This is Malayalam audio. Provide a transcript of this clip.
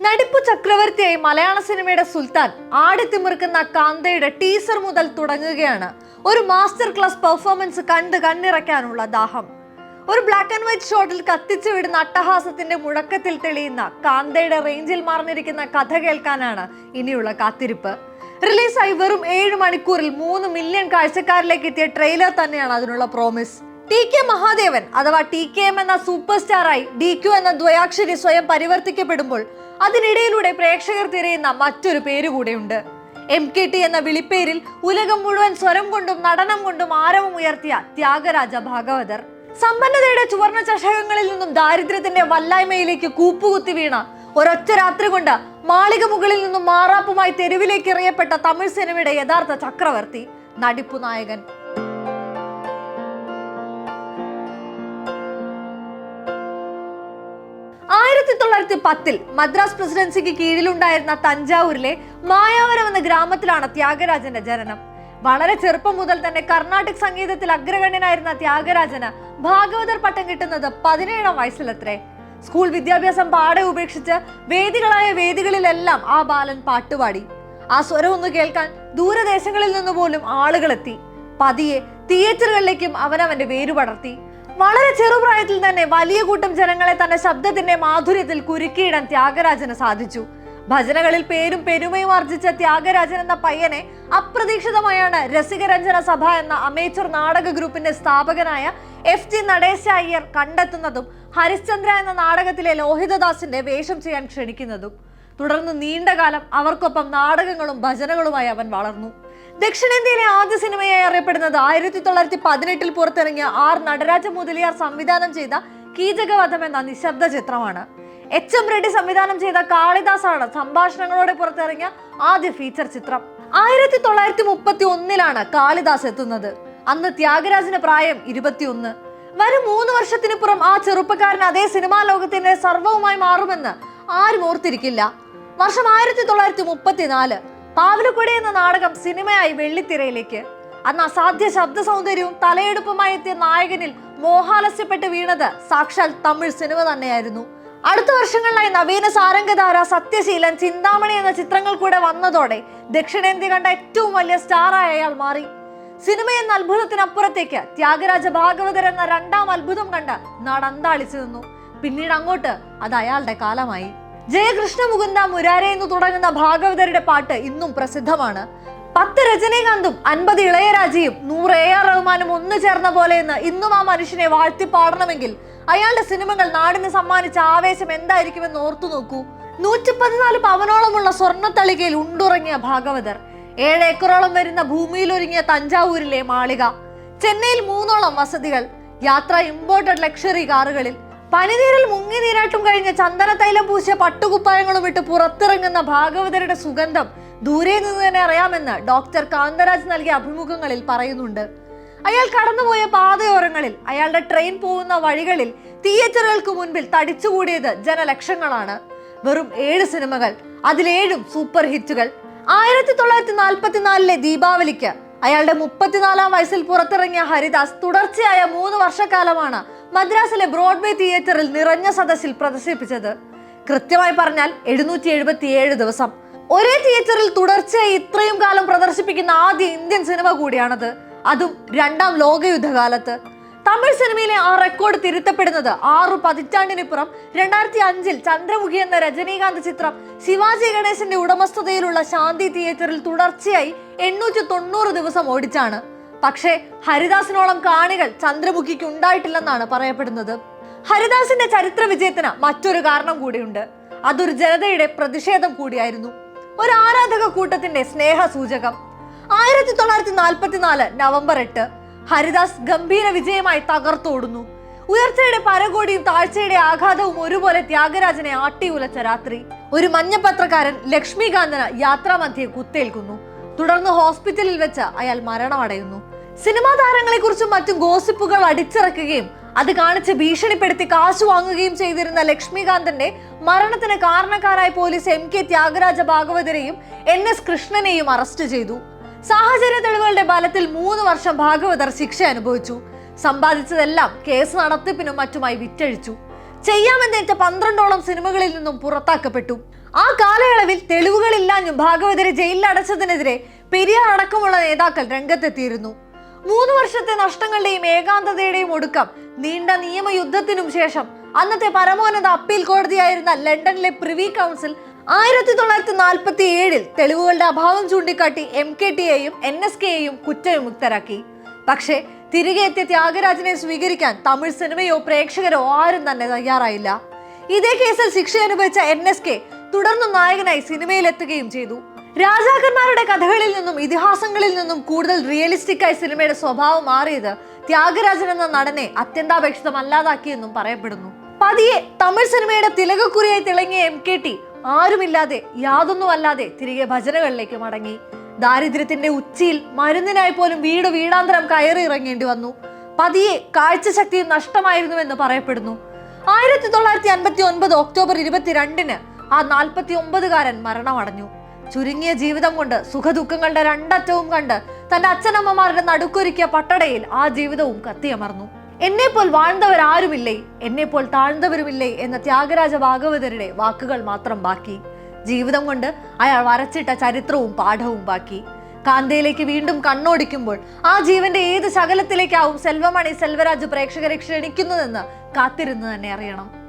നടിപ്പു ചക്രവർത്തിയായി മലയാള സിനിമയുടെ സുൽത്താൻ ആടിത്തിമിറുക്കുന്ന കാന്തയുടെ ടീസർ മുതൽ തുടങ്ങുകയാണ്. ഒരു മാസ്റ്റർ ക്ലാസ് പെർഫോമൻസ് കണ്ട് കണ്ണിറക്കാനുള്ള ദാഹം. ഒരു ബ്ലാക്ക് ആൻഡ് വൈറ്റ് ഷോട്ടിൽ കത്തിച്ചു വിടുന്ന അട്ടഹാസത്തിന്റെ മുഴക്കത്തിൽ തെളിയുന്ന കാന്തയുടെ റേഞ്ചിൽ മറഞ്ഞിരിക്കുന്ന കഥ കേൾക്കാനാണ് ഇനിയുള്ള കാത്തിരിപ്പ്. റിലീസായി വെറും ഏഴ് മണിക്കൂറിൽ മൂന്ന് മില്യൺ കാഴ്ചക്കാരിലേക്ക് എത്തിയ ട്രെയിലർ തന്നെയാണ് അതിനുള്ള പ്രോമിസ് ടി കെ മഹാദേവൻ അഥവാ ടി കെ എം എന്ന സൂപ്പർ സ്റ്റാറായി ഡി ക്യു എന്ന ദ്വയാക്ഷരി സ്വയം പരിവർത്തിക്കപ്പെടുമ്പോൾ അതിനിടയിലൂടെ പ്രേക്ഷകർ തിരയുന്ന മറ്റൊരു പേര് കൂടെയുണ്ട്. എം കെ ടി എന്ന വിളിപ്പേരിൽ ഉലകം മുഴുവൻ സ്വരം കൊണ്ടും നടനം കൊണ്ടും ആരവം ഉയർത്തിയ ത്യാഗരാജ ഭാഗവതർ. സമ്പന്നതയുടെ ചുവർണ ചഷകങ്ങളിൽ നിന്നും ദാരിദ്ര്യത്തിന്റെ വല്ലായ്മയിലേക്ക് കൂപ്പുകുത്തി വീണ ഒരൊറ്റ രാത്രി കൊണ്ട് മാളിക മുകളിൽ നിന്നും മാറാപ്പുമായി തെരുവിലേക്ക് എറിയപ്പെട്ട തമിഴ് സിനിമയുടെ യഥാർത്ഥ ചക്രവർത്തി നടിപ്പു നായകൻ ആയിരത്തി തൊള്ളായിരത്തി പത്തിൽ മദ്രാസ് പ്രസിഡൻസിക്ക് കീഴിലുണ്ടായിരുന്ന തഞ്ചാവൂരിലെ മായാവരം എന്ന ഗ്രാമത്തിലാണ് ത്യാഗരാജന്റെ ജനനം. വളരെ ചെറുപ്പം മുതൽ തന്നെ കർണാടക സംഗീതത്തിൽ അഗ്രഗണ്യനായിരുന്ന ത്യാഗരാജന് ഭാഗവതർ പട്ടം കിട്ടുന്നത് പതിനേഴാം വയസ്സിലത്രേ. സ്കൂൾ വിദ്യാഭ്യാസം പാടെ ഉപേക്ഷിച്ച് വേദികളായ വേദികളിലെല്ലാം ആ ബാലൻ പാട്ടുപാടി. ആ സ്വരം ഒന്ന് കേൾക്കാൻ ദൂരദേശങ്ങളിൽ നിന്ന് പോലും ആളുകളെത്തി. പതിയെ തിയേറ്ററുകളിലേക്കും അവനവന്റെ അവന്റെ വേരു പടർത്തി വളരെ ചെറുപ്രായത്തിൽ തന്നെ വലിയ കൂട്ടം ജനങ്ങളെ തന്റെ ശബ്ദത്തിന്റെ മാധുര്യത്തിൽ കുരുക്കിയിടാൻ ത്യാഗരാജന് സാധിച്ചു. ഭജനകളിൽ പേരും പെരുമയും ആർജിച്ച ത്യാഗരാജൻ എന്ന പയ്യനെ അപ്രതീക്ഷിതമായാണ് രസികരഞ്ജന സഭ എന്ന അമേച്ചർ നാടക ഗ്രൂപ്പിന്റെ സ്ഥാപകനായ എഫ് ജി നടേശ അയ്യർ കണ്ടെത്തുന്നതും ഹരിശ്ചന്ദ്ര എന്ന നാടകത്തിലെ ലോഹിതദാസിന്റെ വേഷം ചെയ്യാൻ ക്ഷണിക്കുന്നതും. തുടർന്ന് നീണ്ടകാലം അവർക്കൊപ്പം നാടകങ്ങളും ഭജനകളുമായി അവൻ വളർന്നു. ദക്ഷിണേന്ത്യയിലെ ആദ്യ സിനിമയായി അറിയപ്പെടുന്നത് ആയിരത്തി തൊള്ളായിരത്തി പതിനെട്ടിൽ പുറത്തിറങ്ങിയ ആർ നടരാജ മുതലിയാർ സംവിധാനം ചെയ്ത കീചകവധം എന്ന നിശബ്ദ ചിത്രമാണ്. എച്ച് എം റെഡ്ഡി സംവിധാനം ചെയ്ത കാളിദാസാണ് സംഭാഷണങ്ങളോടെ പുറത്തിറങ്ങിയ ആദ്യ ഫീച്ചർ ചിത്രം. ആയിരത്തി തൊള്ളായിരത്തി മുപ്പത്തി ഒന്നിലാണ് കാളിദാസ് എത്തുന്നത്. അന്ന് ത്യാഗരാജന് പ്രായം ഇരുപത്തിയൊന്ന്. വരും മൂന്ന് വർഷത്തിനുപുറം ആ ചെറുപ്പക്കാരൻ അതേ സിനിമാ ലോകത്തിന്റെ സർവവുമായി മാറുമെന്ന് ആരും ഓർത്തിരിക്കില്ല. വർഷം ആയിരത്തി തൊള്ളായിരത്തി മുപ്പത്തിനാല്. പാവലക്കുടി എന്ന നാടകം സിനിമയായി വെള്ളിത്തിരയിലേക്ക്. അന്ന് അസാധ്യ ശബ്ദ സൗന്ദര്യവും തലയെടുപ്പുമായി എത്തിയ നായകനിൽ മോഹാലസ്യപ്പെട്ട് വീണത് സാക്ഷാൽ തമിഴ് സിനിമ തന്നെയായിരുന്നു. അടുത്ത വർഷങ്ങളിലായി നവീന സാരംഗധാര സത്യശീലൻ ചിന്താമണി എന്ന ചിത്രങ്ങൾ കൂടെ വന്നതോടെ ദക്ഷിണേന്ത്യ കണ്ട ഏറ്റവും വലിയ സ്റ്റാറായി അയാൾ മാറി. സിനിമ എന്ന അത്ഭുതത്തിനപ്പുറത്തേക്ക് ത്യാഗരാജ ഭാഗവതർ എന്ന രണ്ടാം അത്ഭുതം കണ്ട് നാടന്താളിച്ചു നിന്നു. പിന്നീട് അങ്ങോട്ട് അത് അയാളുടെ കാലമായി. ജയകൃഷ്ണ മുകുന്ദ മുരാരെ എന്ന് തുടങ്ങുന്ന ഭാഗവതരുടെ പാട്ട് ഇന്നും പ്രസിദ്ധമാണ്. പത്ത് രജനീകാന്തും അൻപത് ഇളയരാജയും നൂറ് എ ആർ റഹ്മാനും ഒന്നു ചേർന്ന പോലെ എന്ന് ഇന്നും ആ മനുഷ്യനെ വാഴ്ത്തി പാടണമെങ്കിൽ അയാളുടെ സിനിമകൾ നാടിന് സമ്മാനിച്ച ആവേശം എന്തായിരിക്കുമെന്ന് ഓർത്തു നോക്കൂ. നൂറ്റി പതിനാല് പവനോളമുള്ള സ്വർണത്തളികയിൽ ഉണ്ടുറങ്ങിയ ഭാഗവതർ ഏഴ് ഏക്കറോളം വരുന്ന ഭൂമിയിലൊരുങ്ങിയ തഞ്ചാവൂരിലെ മാളിക ചെന്നൈയിൽ മൂന്നോളം വസതികൾ യാത്ര ഇമ്പോർട്ടഡ് ലക്ഷറി കാറുകളിൽ പനിനീരിൽ മുങ്ങി നീരാട്ടും കഴിഞ്ഞ് തൈലം പൂശിയ പട്ടുകുപ്പായങ്ങളും വിട്ട് പുറത്തിറങ്ങുന്ന ഭാഗവതരുടെ സുഗന്ധം ദൂരെ നിന്ന് തന്നെ അറിയാമെന്ന് ഡോക്ടർ കാന്തരാജ് നൽകിയ അഭിമുഖങ്ങളിൽ പറയുന്നുണ്ട്. അയാൾ കടന്നുപോയ പാതയോരങ്ങളിൽ അയാളുടെ ട്രെയിൻ പോകുന്ന വഴികളിൽ തിയേറ്ററുകൾക്ക് മുൻപിൽ തടിച്ചുകൂടിയത് ജനലക്ഷങ്ങളാണ്. വെറും ഏഴ് സിനിമകൾ അതിലേഴും സൂപ്പർ ഹിറ്റുകൾ. ആയിരത്തി തൊള്ളായിരത്തി നാൽപ്പത്തിനാലിലെ ദീപാവലിക്ക് അയാളുടെ മുപ്പത്തിനാലാം വയസ്സിൽ പുറത്തിറങ്ങിയ ഹരിദാസ് തുടർച്ചയായ മൂന്ന് വർഷക്കാലമാണ് മദ്രാസിലെ ബ്രോഡ്വേ തിയേറ്ററിൽ നിറഞ്ഞ സദസ്സിൽ പ്രദർശിപ്പിച്ചത്. കൃത്യമായി പറഞ്ഞാൽ എഴുന്നൂറ്റി എഴുപത്തിയേഴ് ദിവസം. ഒരേ തിയേറ്ററിൽ തുടർച്ചയായി ഇത്രയും കാലം പ്രദർശിപ്പിക്കുന്ന ആദ്യ ഇന്ത്യൻ സിനിമ കൂടിയാണത്. അതും രണ്ടാം ലോകയുദ്ധകാലത്ത്. തമിഴ് സിനിമയിലെ ആ റെക്കോർഡ് തിരുത്തപ്പെടുന്നത് ആറു പതിറ്റാണ്ടിനിപ്പുറം രണ്ടായിരത്തി അഞ്ചിൽ ചന്ദ്രമുഖി എന്ന രജനീകാന്ത് ചിത്രം ശിവാജി ഗണേശന്റെ ഉടമസ്ഥതയിലുള്ള ശാന്തി തിയേറ്ററിൽ തുടർച്ചയായി എണ്ണൂറ്റി തൊണ്ണൂറ് ദിവസം ഓടിച്ചാണ്. പക്ഷേ ഹരിദാസിനോളം കാണികൾ ചന്ദ്രമുഖിക്ക് ഉണ്ടായിട്ടില്ലെന്നാണ് പറയപ്പെടുന്നത്. ഹരിദാസിന്റെ ചരിത്ര വിജയത്തിന് മറ്റൊരു കാരണം കൂടിയുണ്ട്. അതൊരു ജനതയുടെ പ്രതിഷേധം കൂടിയായിരുന്നു. ഒരു ആരാധക കൂട്ടത്തിന്റെ സ്നേഹ സൂചകം ആയിരത്തി തൊള്ളായിരത്തി നാൽപ്പത്തിനാല് നവംബർ എട്ട് ഹരിദാസ് ഗംഭീര വിജയമായി തകർത്തോടുന്നു ഉയർച്ചയുടെ പരകോടിയും താഴ്ചയുടെ ആഘാതവും ഒരുപോലെ ത്യാഗരാജനെ ആട്ടിയുലച്ച രാത്രി ഒരു മഞ്ഞപത്രക്കാരൻ ലക്ഷ്മികാന്തന് യാത്രാമധ്യേ കുത്തേൽക്കുന്നു. തുടർന്ന് ഹോസ്പിറ്റലിൽ വെച്ച് അയാൾ മരണമടയുന്നു. സിനിമാ താരങ്ങളെ കുറിച്ചും മറ്റും ഗോസിപ്പുകൾ അടിച്ചിറക്കുകയും അത് കാണിച്ച് ഭീഷണിപ്പെടുത്തി കാശ് വാങ്ങുകയും ചെയ്തിരുന്ന ലക്ഷ്മികാന്തന്റെ മരണത്തിന് കാരണക്കാരായ പോലീസ് എം കെ ത്യാഗരാജ ഭാഗവതരെയും എൻ എസ് കൃഷ്ണനെയും അറസ്റ്റ് ചെയ്തു. സാഹചര്യ തെളിവുകളുടെ ബലത്തിൽ മൂന്ന് വർഷം ഭാഗവതർ ശിക്ഷ അനുഭവിച്ചു. സമ്പാദിച്ചതെല്ലാം കേസ് നടത്തിപ്പിനും മറ്റുമായി വിറ്റഴിച്ചു. ചെയ്യാമെന്നേറ്റ പന്ത്രണ്ടോളം സിനിമകളിൽ നിന്നും പുറത്താക്കപ്പെട്ടു. ആ കാലയളവിൽ തെളിവുകളില്ലാഞ്ഞു ഭാഗവതരെ ജയിലിൽ അടച്ചതിനെതിരെ പെരിയാർ അടക്കമുള്ള നേതാക്കൾ രംഗത്തെത്തിയിരുന്നു. മൂന്ന് വർഷത്തെ നഷ്ടങ്ങളുടെയും ഏകാന്തതയുടെയും ഒടുക്കം നീണ്ട നിയമയുദ്ധത്തിനും ശേഷം അന്നത്തെ പരമോന്നത അപ്പീൽ കോടതിയായിരുന്ന ലണ്ടനിലെ പ്രിവി കൗൺസിൽ ആയിരത്തി തൊള്ളായിരത്തി നാൽപ്പത്തി ഏഴിൽ തെളിവുകളുടെ അഭാവം ചൂണ്ടിക്കാട്ടി എം കെ ടിയെയും എൻ എസ് കെയെയും കുറ്റവിമുക്തരാക്കി. പക്ഷേ തിരികെ എത്തിയ ത്യാഗരാജനെ സ്വീകരിക്കാൻ തമിഴ് സിനിമയോ പ്രേക്ഷകരോ ആരും തന്നെ തയ്യാറായില്ല. ഇതേ കേസിൽ ശിക്ഷ അനുഭവിച്ച എൻ എസ് കെ തുടർന്നും നായകനായി സിനിമയിലെത്തുകയും ചെയ്തു. രാജാക്കന്മാരുടെ കഥകളിൽ നിന്നും ഇതിഹാസങ്ങളിൽ നിന്നും കൂടുതൽ റിയലിസ്റ്റിക് ആയി സിനിമയുടെ സ്വഭാവം മാറിയത് ത്യാഗരാജൻ എന്ന നടനെ അത്യന്താപേക്ഷിതമല്ലാതാക്കിയെന്നും പറയപ്പെടുന്നു. പതിയെ തമിഴ് സിനിമയുടെ തിലകക്കുറിയായി തിളങ്ങിയ എം കെ ടി ആരുമില്ലാതെ യാതൊന്നുമല്ലാതെ തിരികെ ഭജനകളിലേക്ക് മടങ്ങി. ദാരിദ്ര്യത്തിന്റെ ഉച്ചിയിൽ മരുന്നിനായി പോലും വീട് വീടാന്തരം കയറി ഇറങ്ങേണ്ടി വന്നു. പതിയെ കാഴ്ചശക്തി നഷ്ടമായിരുന്നുവെന്ന് പറയപ്പെടുന്നു. ആയിരത്തി തൊള്ളായിരത്തി അൻപത്തി ഒൻപത് ഒക്ടോബർ ഇരുപത്തിരണ്ടിന് ആ നാൽപ്പത്തി ഒമ്പതുകാരൻ മരണമടഞ്ഞു. ചുരുങ്ങിയ ജീവിതം കൊണ്ട് സുഖദുഃഖങ്ങളുടെ രണ്ടറ്റവും കണ്ട് തന്റെ അച്ഛനമ്മമാരുടെ നടുക്കൊരുക്കിയ പട്ടടയിൽ ആ ജീവിതവും കത്തിയമർന്നു. എന്നെപ്പോൽ വാഴ്ന്നവരാരുമില്ലേ? എന്നെപ്പോൽ താഴ്ന്നവരുമില്ലേ? എന്ന ത്യാഗരാജ ഭാഗവതരുടെ വാക്കുകൾ മാത്രം ബാക്കി. ജീവിതം കൊണ്ട് അയാൾ വരച്ചിട്ട ചരിത്രവും പാഠവും ബാക്കി. കാന്തയിലേക്ക് വീണ്ടും കണ്ണോടിക്കുമ്പോൾ ആ ജീവന്റെ ഏത് ശകലത്തിലേക്കാവും സെൽവമണി സെൽവരാജ് പ്രേക്ഷകരെ ക്ഷണിക്കുന്നതെന്ന് കാത്തിരുന്ന് തന്നെ അറിയണം.